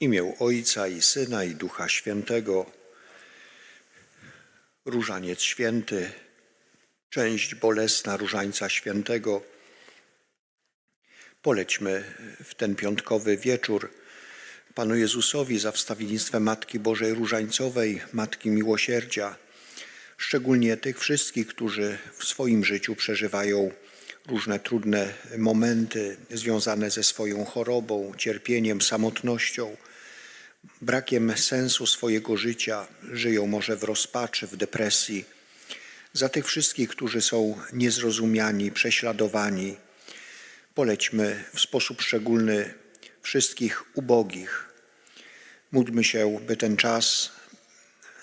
imię Ojca i Syna i Ducha Świętego. Różaniec Święty, część bolesna Różańca Świętego. Polećmy w ten piątkowy wieczór Panu Jezusowi za wstawiennictwem Matki Bożej Różańcowej, Matki Miłosierdzia, szczególnie tych wszystkich, którzy w swoim życiu przeżywają różne trudne momenty związane ze swoją chorobą, cierpieniem, samotnością, brakiem sensu swojego życia, żyją może w rozpaczy, w depresji. Za tych wszystkich, którzy są niezrozumiani, prześladowani, polećmy w sposób szczególny wszystkich ubogich. Módlmy się, by ten czas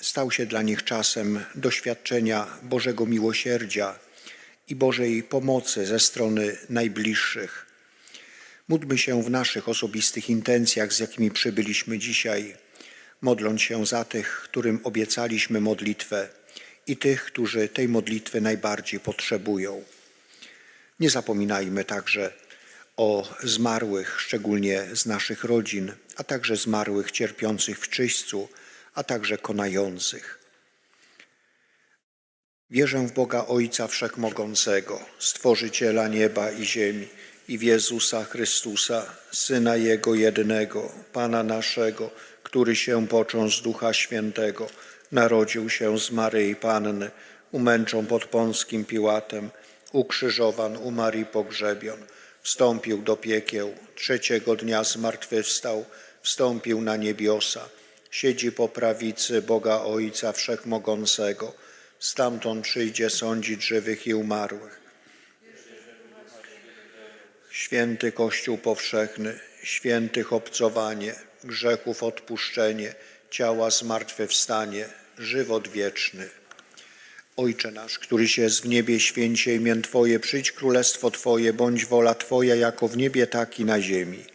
stał się dla nich czasem doświadczenia Bożego miłosierdzia i Bożej pomocy ze strony najbliższych. Módlmy się w naszych osobistych intencjach, z jakimi przybyliśmy dzisiaj, modląc się za tych, którym obiecaliśmy modlitwę i tych, którzy tej modlitwy najbardziej potrzebują. Nie zapominajmy także o zmarłych, szczególnie z naszych rodzin, a także zmarłych cierpiących w czyśćcu, a także konających. Wierzę w Boga Ojca Wszechmogącego, Stworzyciela nieba i ziemi i w Jezusa Chrystusa, Syna Jego jednego, Pana naszego, który się począł z Ducha Świętego, narodził się z Maryi Panny, umęczą pod Pąskim Piłatem, ukrzyżowan, umarł i pogrzebion, wstąpił do piekieł, trzeciego dnia zmartwychwstał, wstąpił na niebiosa, siedzi po prawicy Boga Ojca Wszechmogącego, stamtąd przyjdzie sądzić żywych i umarłych. Święty Kościół powszechny, świętych obcowanie, grzechów odpuszczenie, ciała zmartwychwstanie, żywot wieczny. Ojcze nasz, któryś jest w niebie, święcie imię Twoje, przyjdź królestwo Twoje, bądź wola Twoja, jako w niebie, tak i na ziemi.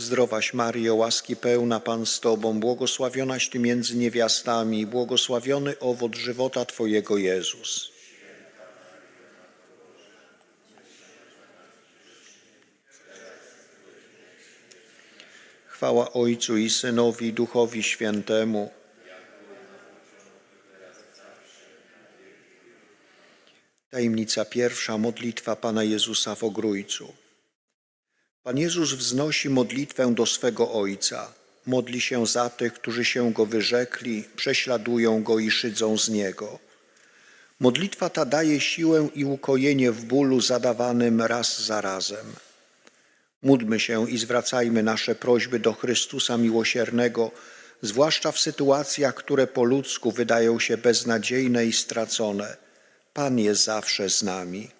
Zdrowaś Maryjo, łaski pełna Pan z Tobą, błogosławionaś Ty między niewiastami, błogosławiony owoc żywota Twojego Jezus. Chwała Ojcu i Synowi Duchowi Świętemu. Tajemnica pierwsza, modlitwa Pana Jezusa w Ogrójcu. Pan Jezus wznosi modlitwę do swego Ojca. Modli się za tych, którzy się Go wyrzekli, prześladują Go i szydzą z Niego. Modlitwa ta daje siłę i ukojenie w bólu zadawanym raz za razem. Módlmy się i zwracajmy nasze prośby do Chrystusa Miłosiernego, zwłaszcza w sytuacjach, które po ludzku wydają się beznadziejne i stracone. Pan jest zawsze z nami.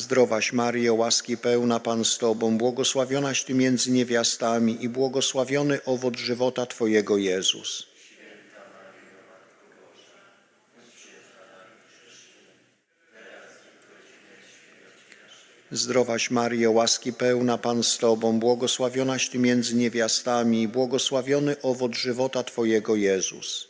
Zdrowaś Maryjo, łaski pełna Pan z Tobą, błogosławionaś Ty między niewiastami i błogosławiony owoc żywota Twojego Jezus. Zdrowaś Maryjo, łaski pełna Pan z Tobą, błogosławionaś Ty między niewiastami i błogosławiony owoc żywota Twojego Jezus.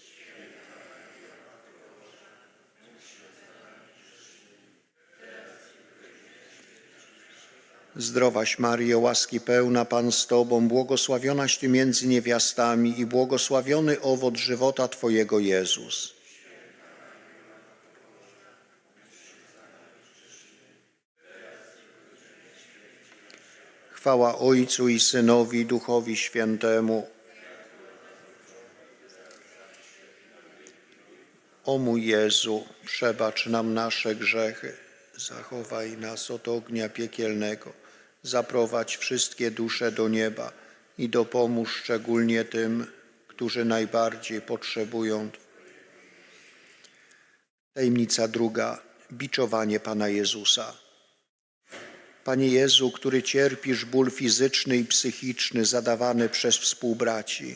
Zdrowaś Maryjo, łaski pełna Pan z Tobą, błogosławionaś Ty między niewiastami i błogosławiony owoc żywota Twojego Jezus. Chwała Ojcu i Synowi Duchowi Świętemu. O mój Jezu, przebacz nam nasze grzechy, zachowaj nas od ognia piekielnego, zaprowadź wszystkie dusze do nieba i dopomóż szczególnie tym, którzy najbardziej potrzebują. Tajemnica druga, biczowanie Pana Jezusa. Panie Jezu, który cierpisz ból fizyczny i psychiczny zadawany przez współbraci,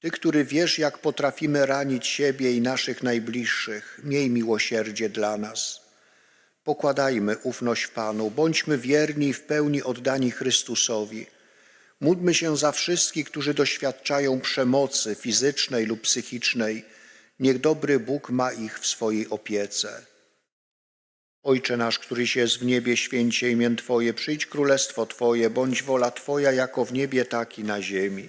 Ty, który wiesz, jak potrafimy ranić siebie i naszych najbliższych, miej miłosierdzie dla nas. Pokładajmy ufność Panu, bądźmy wierni i w pełni oddani Chrystusowi. Módlmy się za wszystkich, którzy doświadczają przemocy fizycznej lub psychicznej. Niech dobry Bóg ma ich w swojej opiece. Ojcze nasz, któryś jest w niebie, święcie imię Twoje, przyjdź królestwo Twoje, bądź wola Twoja jako w niebie, tak i na ziemi.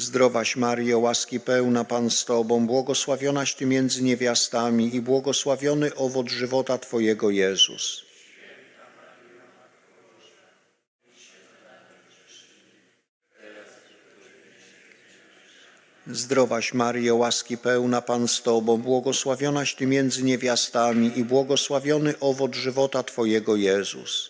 Zdrowaś Maryjo, łaski pełna Pan z Tobą, błogosławionaś Ty między niewiastami i błogosławiony owoc żywota Twojego Jezus. Zdrowaś Maryjo, łaski pełna Pan z Tobą, błogosławionaś Ty między niewiastami i błogosławiony owoc żywota Twojego Jezus.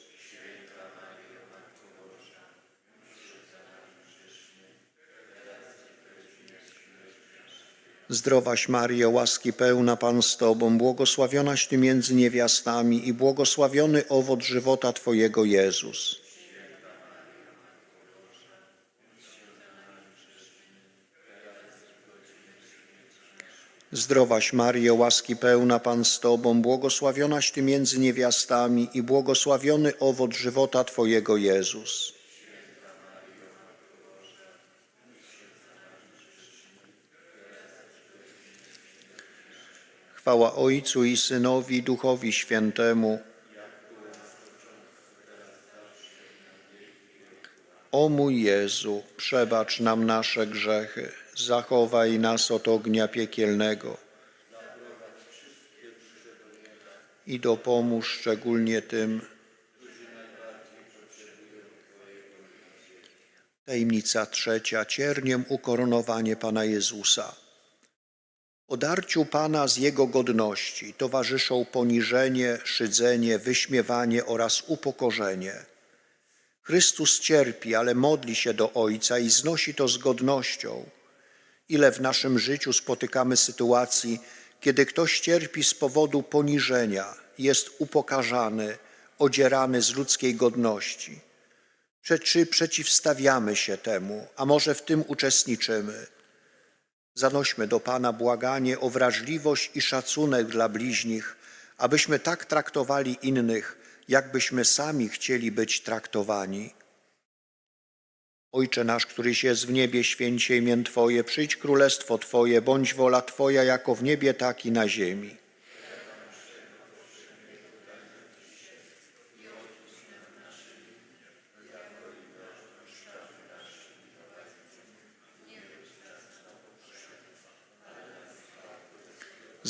Zdrowaś Maryjo, łaski pełna Pan z Tobą, błogosławionaś Ty między niewiastami i błogosławiony owoc żywota Twojego Jezus. Zdrowaś Maryjo, łaski pełna Pan z Tobą, błogosławionaś Ty między niewiastami i błogosławiony owoc żywota Twojego Jezus. Chwała Ojcu i Synowi Duchowi Świętemu. O mój Jezu, przebacz nam nasze grzechy, zachowaj nas od ognia piekielnego i dopomóż szczególnie tym, Tajemnica trzecia, cierniem ukoronowanie Pana Jezusa. Odarciu Pana z Jego godności towarzyszą poniżenie, szydzenie, wyśmiewanie oraz upokorzenie. Chrystus cierpi, ale modli się do Ojca i znosi to z godnością. Ile w naszym życiu spotykamy sytuacji, kiedy ktoś cierpi z powodu poniżenia, jest upokarzany, odzierany z ludzkiej godności. Czy przeciwstawiamy się temu, a może w tym uczestniczymy? Zanośmy do Pana błaganie o wrażliwość i szacunek dla bliźnich, abyśmy tak traktowali innych, jakbyśmy sami chcieli być traktowani. Ojcze nasz, któryś jest w niebie, święć się imię Twoje, przyjdź królestwo Twoje, bądź wola Twoja jako w niebie, tak i na ziemi.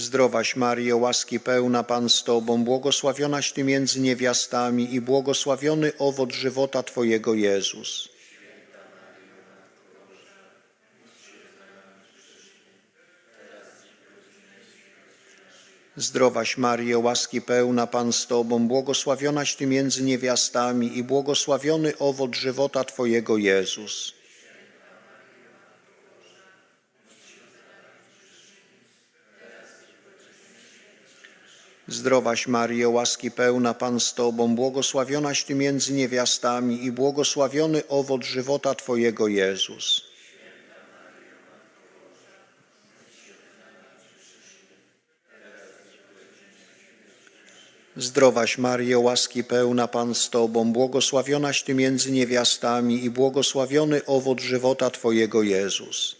Zdrowaś Maryjo, łaski pełna Pan z Tobą, błogosławionaś Ty między niewiastami i błogosławiony owoc żywota Twojego Jezus. Zdrowaś Maryjo, łaski pełna Pan z Tobą, błogosławionaś Ty między niewiastami i błogosławiony owoc żywota Twojego Jezus. Zdrowaś Maryjo, łaski pełna Pan z Tobą, błogosławionaś Ty między niewiastami i błogosławiony owoc żywota Twojego Jezus. Zdrowaś Maryjo, łaski pełna Pan z Tobą, błogosławionaś Ty między niewiastami i błogosławiony owoc żywota Twojego Jezus.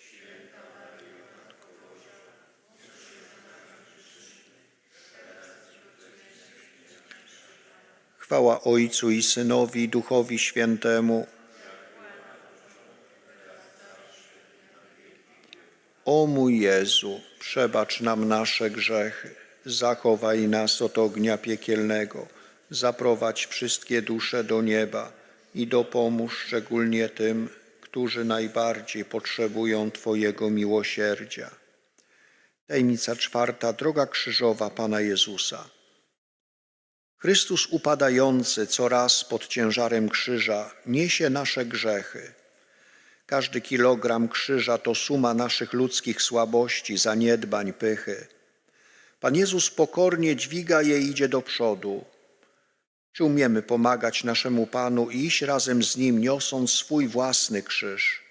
Chwała Ojcu i Synowi Duchowi Świętemu. O mój Jezu, przebacz nam nasze grzechy, zachowaj nas od ognia piekielnego, zaprowadź wszystkie dusze do nieba i dopomóż szczególnie tym, którzy najbardziej potrzebują Twojego miłosierdzia. Tajemnica czwarta, droga krzyżowa Pana Jezusa. Chrystus upadający coraz pod ciężarem krzyża niesie nasze grzechy. Każdy kilogram krzyża to suma naszych ludzkich słabości, zaniedbań, pychy. Pan Jezus pokornie dźwiga je i idzie do przodu. Czy umiemy pomagać naszemu Panu i iść razem z Nim, niosąc swój własny krzyż?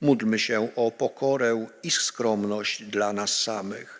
Módlmy się o pokorę i skromność dla nas samych.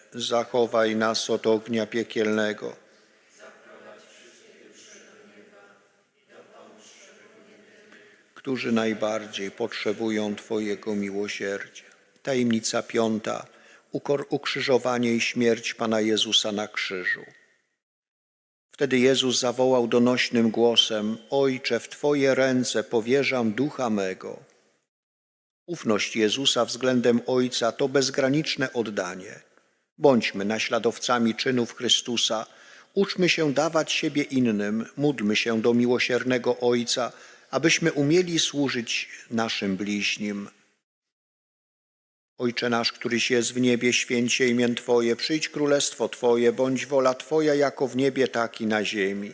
zachowaj nas od ognia piekielnego. którzy najbardziej potrzebują Twojego miłosierdzia. Tajemnica piąta. Ukor- Ukrzyżowanie i śmierć Pana Jezusa na krzyżu. Wtedy Jezus zawołał donośnym głosem: Ojcze, w Twoje ręce powierzam ducha mego. Ufność Jezusa względem Ojca to bezgraniczne oddanie. Bądźmy naśladowcami czynów Chrystusa, uczmy się dawać siebie innym, módlmy się do miłosiernego Ojca, abyśmy umieli służyć naszym bliźnim. Ojcze nasz, któryś jest w niebie, święcie imię Twoje, przyjdź królestwo Twoje, bądź wola Twoja jako w niebie, tak i na ziemi.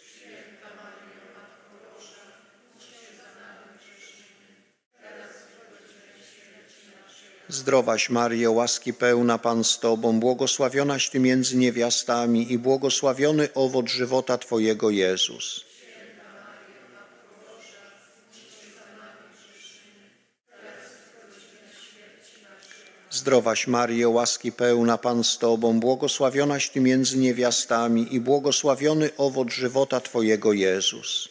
Zdrowaś Maryjo, łaski pełna Pan z Tobą, błogosławionaś Ty między niewiastami i błogosławiony owoc żywota Twojego Jezus. Zdrowaś Maryjo, łaski pełna Pan z Tobą, błogosławionaś Ty między niewiastami i błogosławiony owoc żywota Twojego Jezus.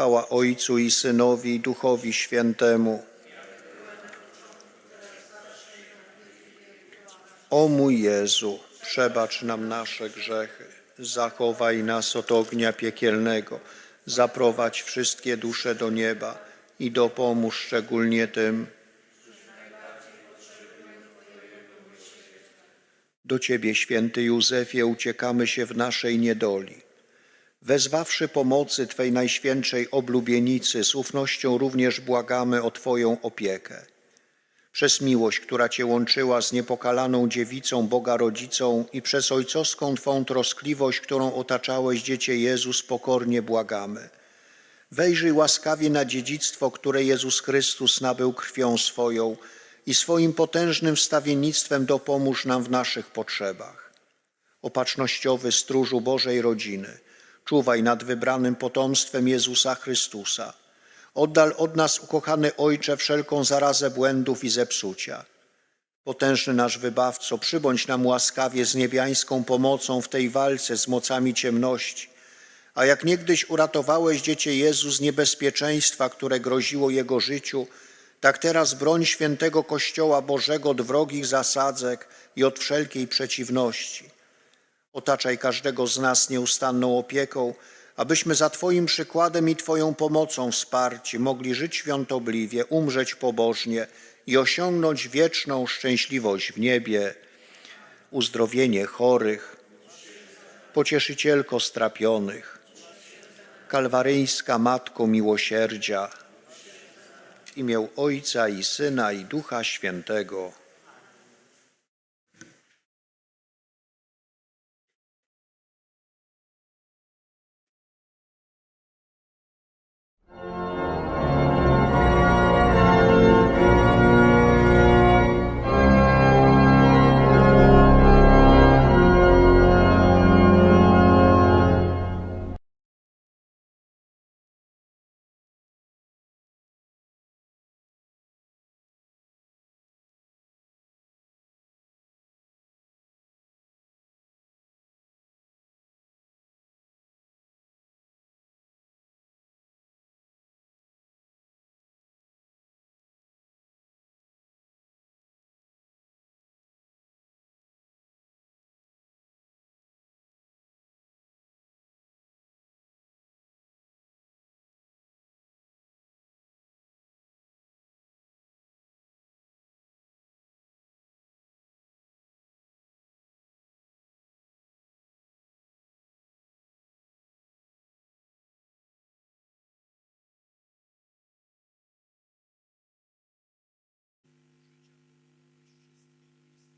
Chwała Ojcu i Synowi i Duchowi Świętemu. O mój Jezu, przebacz nam nasze grzechy, zachowaj nas od ognia piekielnego, zaprowadź wszystkie dusze do nieba i dopomóż szczególnie tym, Do Ciebie, święty Józefie, uciekamy się w naszej niedoli. Wezwawszy pomocy Twej najświętszej oblubienicy, z ufnością również błagamy o Twoją opiekę. Przez miłość, która Cię łączyła z niepokalaną dziewicą Boga Rodzicą i przez ojcowską Twą troskliwość, którą otaczałeś Dziecię Jezus, pokornie błagamy. Wejrzyj łaskawie na dziedzictwo, które Jezus Chrystus nabył krwią swoją i swoim potężnym wstawiennictwem dopomóż nam w naszych potrzebach. Opatrznościowy stróżu Bożej rodziny, czuwaj nad wybranym potomstwem Jezusa Chrystusa. Oddal od nas, ukochany Ojcze, wszelką zarazę błędów i zepsucia. Potężny nasz Wybawco, przybądź nam łaskawie z niebiańską pomocą w tej walce z mocami ciemności. A jak niegdyś uratowałeś Dziecię Jezus z niebezpieczeństwa, które groziło Jego życiu, tak teraz broń świętego Kościoła Bożego od wrogich zasadzek i od wszelkiej przeciwności. Otaczaj każdego z nas nieustanną opieką, abyśmy za Twoim przykładem i Twoją pomocą wsparci mogli żyć świątobliwie, umrzeć pobożnie i osiągnąć wieczną szczęśliwość w niebie, uzdrowienie chorych, pocieszycielko strapionych, kalwaryjska Matko Miłosierdzia, w imię Ojca i Syna i Ducha Świętego.